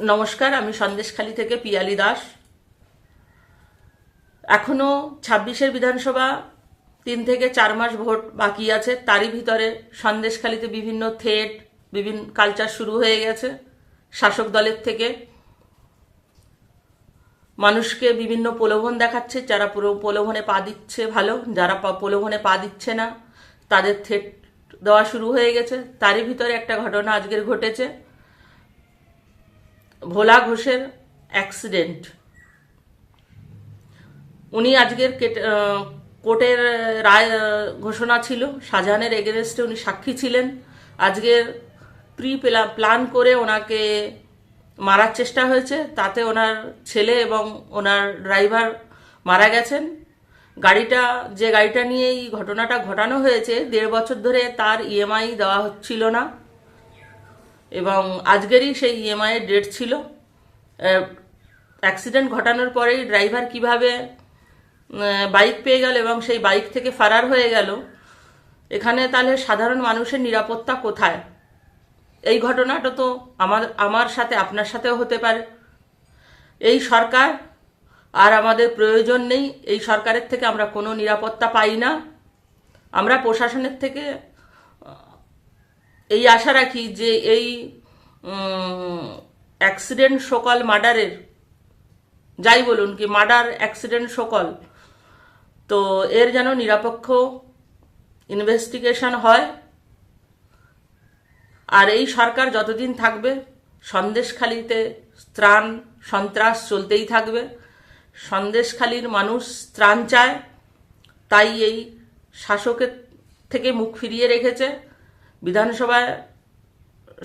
নমস্কার, আমি সন্দেশখালী থেকে পিয়ালি দাস। এখনও ছাব্বিশের বিধানসভা, তিন থেকে চার মাস ভোট বাকি আছে, তারই ভিতরে সন্দেশখালীতে বিভিন্ন থিয়েট বিভিন্ন কালচার শুরু হয়ে গেছে, শাসক দলের থেকে। মানুষকে বিভিন্ন প্রলোভন দেখাচ্ছে, যারা পুরো- প্রলোভনে পা দিচ্ছে ভালো, যারা প্রলোভনে পা দিচ্ছে না, তাদের থেট দেওয়া শুরু হয়ে গেছে। তারই ভিতরে একটা ঘটনা আজকের ঘটেছে। ভোলা ঘোষের অ্যাক্সিডেন্ট উনি আজকের কোর্টের রায় ঘোষণা ছিল, শাহজাহানের এগেনস্টে উনি সাক্ষী ছিলেন। আজকের প্রি প্ল্যান করে ওনাকে মারার চেষ্টা হয়েছে। তাতে ওনার ছেলে এবং ওনার ড্রাইভার মারা গেছেন। গাড়িটা, যে গাড়িটা নিয়ে এই ঘটনাটা ঘটানো হয়েছে, দেড় বছর ধরে তার ইএমআই দেওয়া হচ্ছিল না। এবং আজকেরই সেই ইএমআই এর ডেট ছিল। অ্যাক্সিডেন্ট ঘটানোর পরেই ড্রাইভার কীভাবে বাইক পেয়ে গেল এবং সেই বাইক থেকে ফারার হয়ে গেল। এখানে তাহলে সাধারণ মানুষের নিরাপত্তা কোথায়? এই ঘটনাটা তো আমার আমার সাথে, আপনার সাথেও হতে পারে। এই সরকার, আর আমাদের প্রয়োজন নেই। এই সরকারের থেকে আমরা কোনো নিরাপত্তা পাই না। আমরা প্রশাসনের থেকে এই আশা রাখি যে এই অ্যাক্সিডেন্ট সকল মার্ডারের যাই বলুন কি মার্ডার অ্যাক্সিডেন্ট সকল, তো এর যেন নিরপেক্ষ ইনভেস্টিগেশন হয়। আর এই সরকার যতদিন থাকবে, সন্দেশখালিতে ত্রাণ, সন্ত্রাস চলতেই থাকবে। সন্দেশখালির মানুষ ত্রাণ চায়, তাই এই শাসকের থেকে মুখ ফিরিয়ে রেখেছে। বিধানসভায়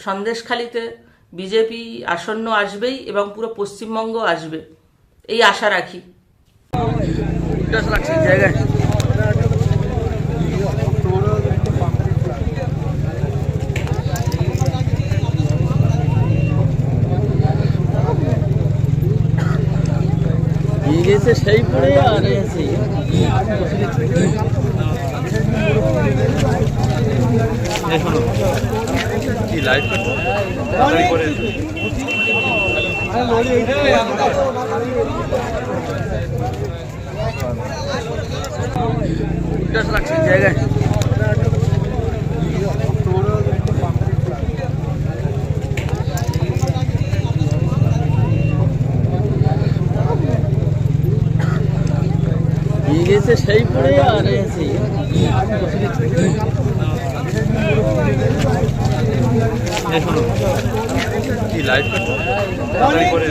সন্দেশখালিতে বিজেপি আসন্ন আসবেই এবং পুরো পশ্চিমবঙ্গ আসবে। এই আশা রাখি। জায়গায় সেই পড়ে আর জায়গায়। সেই পড়ে আর কি করে